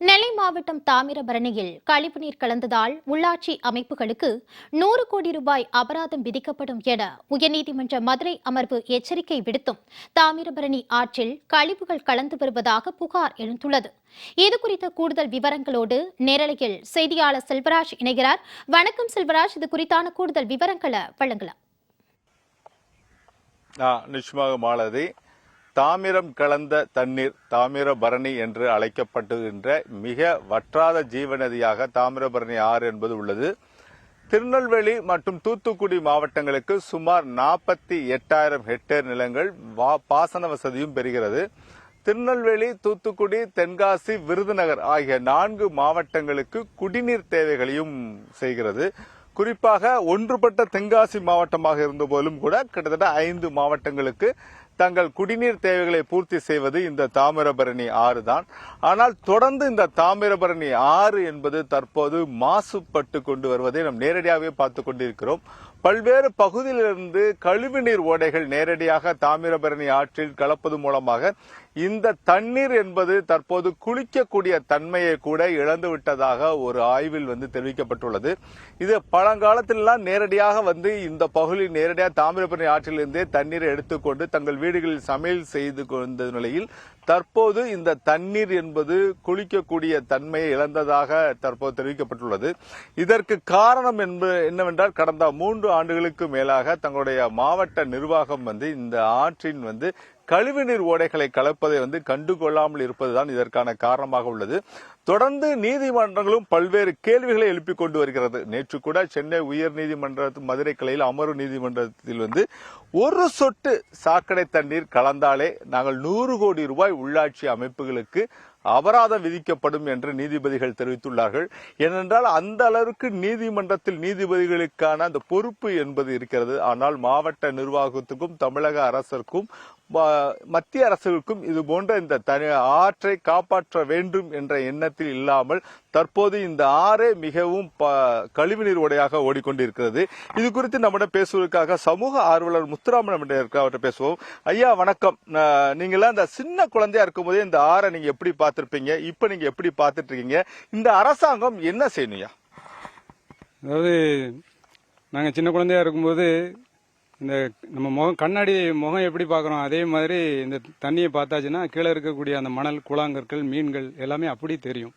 நெல்லை மாவட்டம் தாமிரபரணியில் கழிவுநீர் கலந்ததால் உள்ளாட்சி அமைப்புகளுக்கு நூறு கோடி ரூபாய் அபராதம் விதிக்கப்படும் என உயர்நீதிமன்ற மதுரை அமர்வு எச்சரிக்கை விடுத்தும் தாமிரபரணி ஆற்றில் கழிவுகள் கலந்து வருவதாக புகார் எழுந்துள்ளது. இது குறித்த கூடுதல் விவரங்களோடு நேரலையில் செய்தியாளர் செல்வராஜ் இணைகிறார். வணக்கம் செல்வராஜ் இது குறித்தான கூடுதல் விவரங்களை வழங்கலாம். நிச்சயமாக மாலதி. தாமிரம் கலந்த தண்ணீர் தாமிரபரணி என்று அழைக்கப்படுகின்ற மிக வற்றாத ஜீவநதியாக தாமிரபரணி ஆறு என்பது உள்ளது. திருநெல்வேலி மற்றும் தூத்துக்குடி மாவட்டங்களுக்கு சுமார் நாற்பத்தி எட்டாயிரம் ஹெக்டேர் நிலங்கள் வா- பாசன வசதியும் பெறுகிறது. திருநெல்வேலி தூத்துக்குடி தென்காசி விருதுநகர் ஆகிய நான்கு மாவட்டங்களுக்கு குடிநீர் தேவைகளையும் செய்கிறது. குறிப்பாக ஒன்றுபட்ட தென்காசி மாவட்டமாக இருந்த போலும் கூட கிட்டத்தட்ட ஐந்து மாவட்டங்களுக்கு தங்கள் குடிநீர் தேவைகளை பூர்த்தி செய்வது இந்த தாமிரபரணி ஆறு தான். ஆனால் தொடர்ந்து இந்த தாமிரபரணி ஆறு என்பது தற்போது மாசுபட்டு கொண்டு வருவதை நாம் நேரடியாகவே பார்த்து கொண்டிருக்கிறோம். பல்வேறு பகுதியிலிருந்து கழிவுநீர் ஓடைகள் நேரடியாக தாமிரபரணி ஆற்றில் கலப்பது மூலமாக இந்த தண்ணீர் என்பது தற்போது குளிக்கக்கூடிய தன்மையை கூட இழந்து விட்டதாக ஒரு ஆய்வில் வந்து தெரிவிக்கப்பட்டுள்ளது. இது பழங்காலத்திலெல்லாம் நேரடியாக வந்து இந்த பகுதி நேரடியாக தாமிரபரணி ஆற்றிலிருந்தே தண்ணீரை எடுத்துக்கொண்டு தங்கள் வீடுகளில் சமையல் செய்து கொண்ட நிலையில் தற்போது இந்த தண்ணீர் என்பது குளிக்கக்கூடிய தன்மையை இழந்ததாக தற்போது தெரிவிக்கப்பட்டுள்ளது. இதற்கு காரணம் என்பது என்னவென்றால் கடந்த மூன்று ஆண்டுகளுக்கு மேலாக தங்களுடைய மாவட்ட நிர்வாகம் வந்து இந்த ஆற்றின் வந்து கழிவுநீர் ஓடைகளை கலப்பதை வந்து கண்டுகொள்ளாமல் இருப்பதுதான் இதற்கான காரணமாக உள்ளது. தொடர்ந்து நீதிமன்றங்களும் பல்வேறு கேள்விகளை எழுப்பிக் கொண்டு வருகிறது. நேற்று கூட சென்னை உயர் நீதிமன்ற மதுரை கிளையில் அமர்வு நீதிமன்றத்தில் வந்து ஒரு சொட்டு சாக்கடை தண்ணீர் கலந்தாலே நாங்கள் நூறு கோடி ரூபாய் உள்ளாட்சி அமைப்புகளுக்கு அபராதம் விதிக்கப்படும் என்று நீதிபதிகள் தெரிவித்துள்ளார்கள். ஏனென்றால் அந்த அளவிற்கு நீதிமன்றத்தில் நீதிபதிகளுக்கான அந்த பொறுப்பு என்பது இருக்கிறது. ஆனால் மாவட்ட நிர்வாகத்துக்கும் தமிழக அரசிற்கும் மத்திய அரசுக்கும் இது போன்ற இந்த தனி ஆற்றை காப்பாற்ற வேண்டும் என்ற எண்ணத்தில் இல்லாமல் தற்போது இந்த ஆறே மிகவும் ப- கழிவுநீர் உடையாக ஓடிக்கொண்டிருக்கிறது. இது குறித்து நம்மிடம் பேசுவதற்காக சமூக ஆர்வலர் முத்துராமன் அவர்கிட்ட பேசுவோம். ஐயா வணக்கம். நீங்களாம் இந்த சின்ன குழந்தையா இருக்கும்போதே இந்த ஆறை நீங்க எப்படி பார்த்துருப்பீங்க? இப்ப நீங்க எப்படி பார்த்துட்டு இருக்கீங்க இந்த அரசாங்கம் என்ன செய்யணும்யா அதாவது நாங்கள் சின்ன குழந்தையா இருக்கும்போது இந்த நம்ம முகம் கண்ணாடி முகம் எப்படி பார்க்குறோம்? அதே மாதிரி இந்த தண்ணியை பார்த்தாச்சுன்னா கீழே இருக்கக்கூடிய அந்த மணல் கூழாங்கற்கள் மீன்கள் எல்லாமே அப்படி தெரியும்.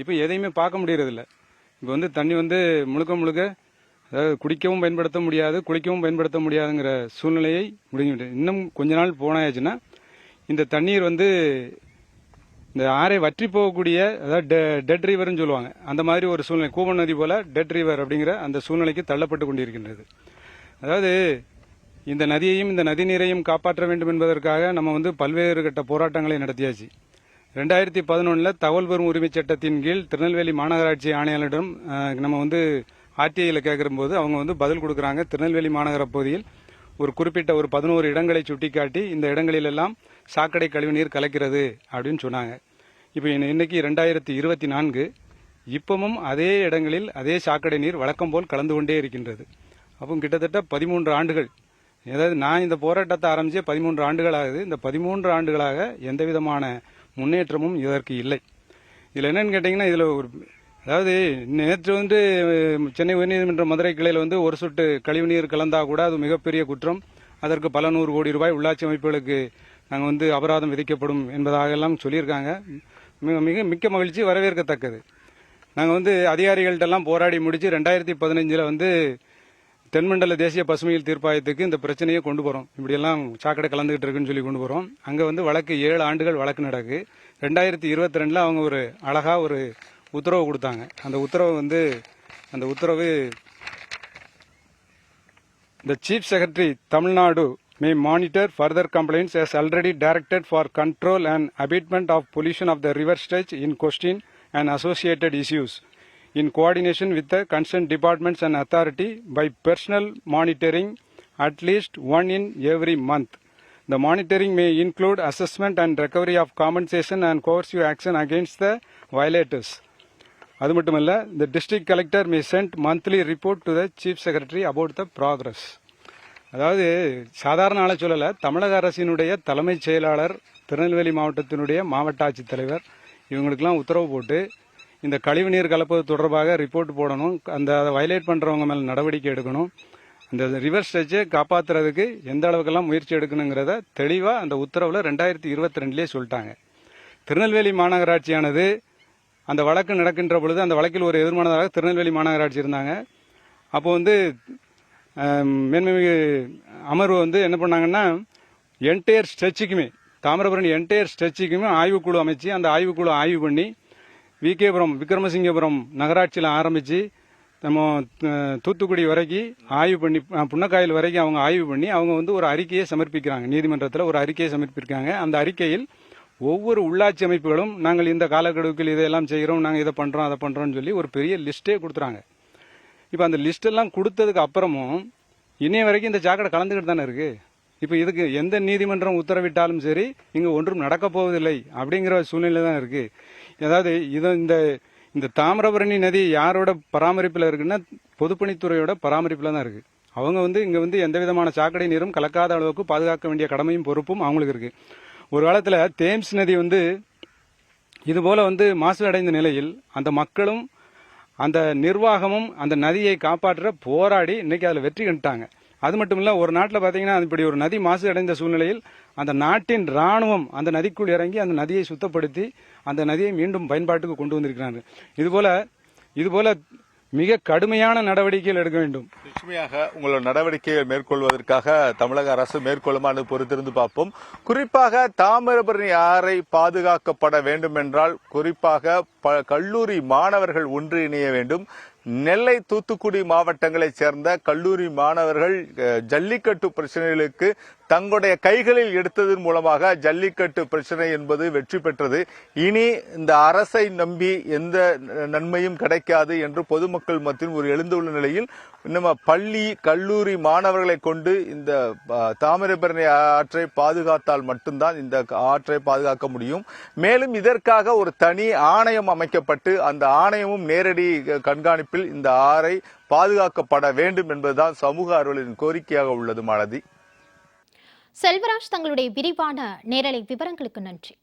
இப்போ எதையுமே பார்க்க முடியறதில்ல. இப்போ வந்து தண்ணி வந்து முழுக்க முழுக்க அதாவது குடிக்கவும் பயன்படுத்த முடியாது குளிக்கவும் பயன்படுத்த முடியாதுங்கிற சூழ்நிலையை முடிஞ்சுட்டு இன்னும் கொஞ்ச நாள் போனாச்சுன்னா இந்த தண்ணீர் வந்து இந்த ஆறை வற்றி போகக்கூடிய அதாவது டெட் ரிவர்னு சொல்லுவாங்க. அந்த மாதிரி ஒரு சூழ்நிலை கூவன் நதி போல டெட் ரிவர் அப்படிங்கிற அந்த சூழ்நிலைக்கு தள்ளப்பட்டு கொண்டிருக்கின்றது. அதாவது இந்த நதியையும் இந்த நதி நீரையும் காப்பாற்ற வேண்டும் என்பதற்காக நம்ம வந்து பல்வேறு கட்ட போராட்டங்களை நடத்தியாச்சு. ரெண்டாயிரத்தி பதினொன்றில் தகவல் பெறும் உரிமைச் சட்டத்தின் கீழ் திருநெல்வேலி மாநகராட்சி ஆணையாளரிடம் நம்ம வந்து ஆர்டிஐயில் கேட்கும்போது அவங்க வந்து பதில் கொடுக்குறாங்க. திருநெல்வேலி மாநகர பகுதியில் ஒரு குறிப்பிட்ட ஒரு பதினோரு இடங்களை சுட்டிக்காட்டி இந்த இடங்களிலெல்லாம் சாக்கடை கழிவுநீர் கலக்கிறது அப்படின்னு சொன்னாங்க. இப்போ இன்னைக்கு ரெண்டாயிரத்தி இருபத்தி நான்கு இப்பவும் அதே இடங்களில் அதே சாக்கடை நீர் வழக்கம் போல் கலந்து கொண்டே இருக்கின்றது. அப்போ கிட்டத்தட்ட பதிமூன்று ஆண்டுகள் அதாவது நான் இந்த போராட்டத்தை ஆரம்பிச்சே பதிமூன்று ஆண்டுகள் ஆகுது. இந்த பதிமூன்று ஆண்டுகளாக எந்த விதமான முன்னேற்றமும் இதற்கு இல்லை. இதில் என்னன்னு கேட்டிங்கன்னா இதில் ஒரு அதாவது நேற்று வந்து சென்னை உயர்நீதிமன்ற மதுரை கிளையில் வந்து ஒரு சொட்டு கழிவுநீர் கலந்தா கூட அது மிகப்பெரிய குற்றம். அதற்கு பல நூறு கோடி ரூபாய் உள்ளாட்சி அமைப்புகளுக்கு நாங்கள் வந்து அபராதம் விதிக்கப்படும் என்பதாக எல்லாம் சொல்லியிருக்காங்க. மிக மிக மிக்க மகிழ்ச்சி வரவேற்கத்தக்கது. நாங்கள் வந்து அதிகாரிகள்கிட்டலாம் எல்லாம் போராடி முடித்து ரெண்டாயிரத்தி பதினஞ்சில் வந்து தென்மண்டல தேசிய பசுமையில் தீர்ப்பாயத்துக்கு இந்த பிரச்சனையை கொண்டு போகிறோம் இப்படியெல்லாம் சாக்கடை கலந்துகிட்டு இருக்குன்னு சொல்லி கொண்டு போகிறோம் அங்கே வந்து வழக்கு ஏழு ஆண்டுகள் வழக்கு நடக்கு. ரெண்டாயிரத்தி இருபத்தி ரெண்டில் அவங்க ஒரு அழகா ஒரு உத்தரவு கொடுத்தாங்க. அந்த உத்தரவு வந்து அந்த உத்தரவு the chief secretary Tamil Nadu may may monitor further complaints as already directed for control and abatement of pollution of the river stretch in question and associated issues. In coordination with the concerned departments and authority by personal monitoring at least one in every month. The monitoring may include assessment and recovery of compensation and coercive action against the violators. அது மட்டும் இல்லை the district collector may send monthly report to the chief secretary about the progress அதாவது சாதாரண ஆள சொல்லல தமிழக அரசினுடைய தலைமைச் செயலாளர் திருநெல்வேலி மாவட்டத்தினுடைய மாவட்ட ஆட்சித்தலைவர் இவங்களுக்கெல்லாம் உத்தரவு போட்டு இந்த கழிவுநீர் கலப்பது தொடர்பாக ரிப்போர்ட் போடணும். அந்த அதை வயலேட் பண்ணுறவங்க மேலே நடவடிக்கை எடுக்கணும். இந்த ரிவர் ஸ்ட்ரெச்சை காப்பாற்றுறதுக்கு எந்த அளவுக்கெல்லாம் முயற்சி எடுக்கணுங்கிறத தெளிவாக அந்த உத்தரவில் ரெண்டாயிரத்தி இருபத்தி ரெண்டுலேயே சொல்லிட்டாங்க. திருநெல்வேலி மாநகராட்சியானது அந்த வழக்கு நடக்கின்ற பொழுது அந்த வழக்கில் ஒரு எதிர்மானதாக திருநெல்வேலி மாநகராட்சி இருந்தாங்க. அப்போ வந்து மேன்மைமிகு அமர்வு வந்து என்ன பண்ணாங்கன்னா என்டையர் ஸ்ட்ரெச்சுக்குமே தாமிரபரணி என்டையர் ஸ்ட்ரெச்சுக்குமே ஆய்வுக்குழு அமைச்சு அந்த ஆய்வுக்குழு ஆய்வு பண்ணி விகேபுரம் விக்ரமசிங்கபுரம் நகராட்சியில் ஆரம்பித்து நம்ம தூத்துக்குடி வரைக்கும் ஆய்வு பண்ணி புன்னக்காயில் வரைக்கும் அவங்க ஆய்வு பண்ணி அவங்க வந்து ஒரு அறிக்கையை சமர்ப்பிக்கிறாங்க. நீதிமன்றத்தில் ஒரு அறிக்கையை சமர்ப்பிக்கிறாங்க அந்த அறிக்கையில் ஒவ்வொரு உள்ளாட்சி அமைப்புகளும் நாங்கள் இந்த காலக்கெடுவில் இதையெல்லாம் செய்கிறோம் நாங்கள் இதை பண்ணுறோம் அதை பண்ணுறோம்னு சொல்லி ஒரு பெரிய லிஸ்ட்டே கொடுத்துறாங்க. இப்போ அந்த லிஸ்ட்டெல்லாம் கொடுத்ததுக்கு அப்புறமும் இன்னைய வரைக்கும் இந்த சாக்கடை கலந்துக்கிட்டு தானே இருக்குது இப்போ இதுக்கு எந்த நீதிமன்றம் உத்தரவிட்டாலும் சரி இங்கே ஒன்றும் நடக்கப் போவதில்லை அப்படிங்கிற சூழ்நிலை தான் இருக்குது அதாவது இது இந்த இந்த தாமிரபரணி நதி யாரோட பராமரிப்பில் இருக்குன்னா பொதுப்பணித்துறையோட பராமரிப்பில் தான் இருக்குது அவங்க வந்து இங்கே வந்து எந்த விதமான சாக்கடை நீரும் கலக்காத அளவுக்கு பாதுகாக்க வேண்டிய கடமையும் பொறுப்பும் அவங்களுக்கு இருக்குது ஒரு காலத்தில் தேம்ஸ் நதி வந்து இதுபோல் வந்து மாசு அடைந்த நிலையில் அந்த மக்களும் அந்த நிர்வாகமும் அந்த நதியை காப்பாற்ற போராடி இன்னைக்கு அதில் வெற்றி கண்டுட்டாங்க. அது மட்டும் இல்லை ஒரு நாட்டில் பார்த்தீங்கன்னா இப்படி ஒரு நதி மாசு அடைந்த சூழ்நிலையில் அந்த நாட்டின் ராணுவம் அந்த நதிக்குள் இறங்கி அந்த நதியை சுத்தப்படுத்தி அந்த நதியை மீண்டும் பயன்பாட்டுக்கு கொண்டு வந்திருக்கிறாங்க. இதுபோல இதுபோல மிக கடுமையான நடவடிக்கைகள் எடுக்க வேண்டும். நிச்சயமாக உங்களோட நடவடிக்கைகள் மேற்கொள்வதற்காக தமிழக அரசு மேற்கொள்ளுமானது பொறுத்திருந்து பார்ப்போம். குறிப்பாக தாமிரபரணி ஆறை பாதுகாக்கப்பட வேண்டும் என்றால் குறிப்பாக ப- கல்லூரி மாணவர்கள் ஒன்று இணைய வேண்டும். நெல்லை தூத்துக்குடி மாவட்டங்களைச் சேர்ந்த கல்லூரி மாணவர்கள் ஜல்லிக்கட்டு பிரச்சனைகளுக்கு தங்களுடைய கைகளில் எடுத்ததன் மூலமாக ஜல்லிக்கட்டு பிரச்சனை என்பது வெற்றி பெற்றது. இனி இந்த அரசை நம்பி எந்த நன்மையும் கிடைக்காது என்று பொதுமக்கள் மத்தியில் ஒரு எழுந்துள்ள நிலையில் நம்ம பள்ளி கல்லூரி மாணவர்களை கொண்டு இந்த தாமிரபரணி ஆற்றை பாதுகாத்தால் மட்டும்தான் இந்த ஆற்றை பாதுகாக்க முடியும். மேலும் இதற்காக ஒரு தனி ஆணையம் அமைக்கப்பட்டு அந்த ஆணையமும் நேரடி கண்காணிப்பில் இந்த ஆறை பாதுகாக்கப்பட வேண்டும் என்பதுதான் சமூக ஆர்வலரின் கோரிக்கையாக உள்ளது மாலதி. செல்வராஜ் தங்களுடைய விரிவான நேரலை விவரங்களுக்கு நன்றி.